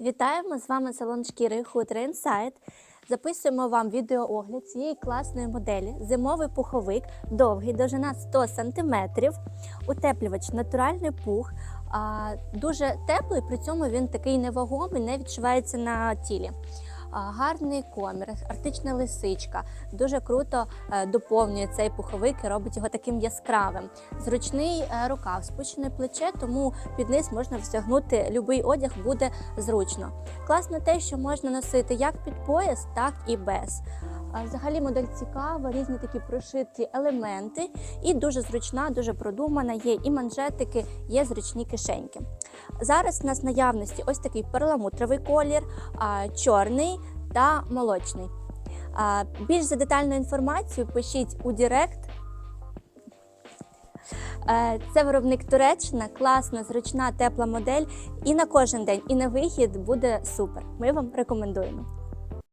Вітаємо з вами салон шкіри Хутри Інсайт. Записуємо вам відеоогляд цієї класної моделі. Зимовий пуховик, довгий, довжина 100 см, утеплювач, натуральний пух. а, Дуже теплий, при цьому він такий невагомий, не відчувається на тілі. Гарний комір, арктична лисичка. Дуже круто е, доповнює цей пуховик і робить його таким яскравим. Зручний е, рукав, спущене плече, тому під низ можна встягнути будь-який одяг буде зручно. Класно те, що можна носити як під пояс, так і без. Взагалі модель цікава, різні такі прошиті елементи, і дуже зручна, дуже продумана. Є і манжетики, є зручні кишеньки. Зараз у нас наявності ось такий перламутровий колір, чорний та молочний. Більш за детальну інформацію пишіть у Директ. Е, Це виробник Туреччина, класна, зручна, тепла модель. І на кожен день, і на вихід буде супер. Ми вам рекомендуємо.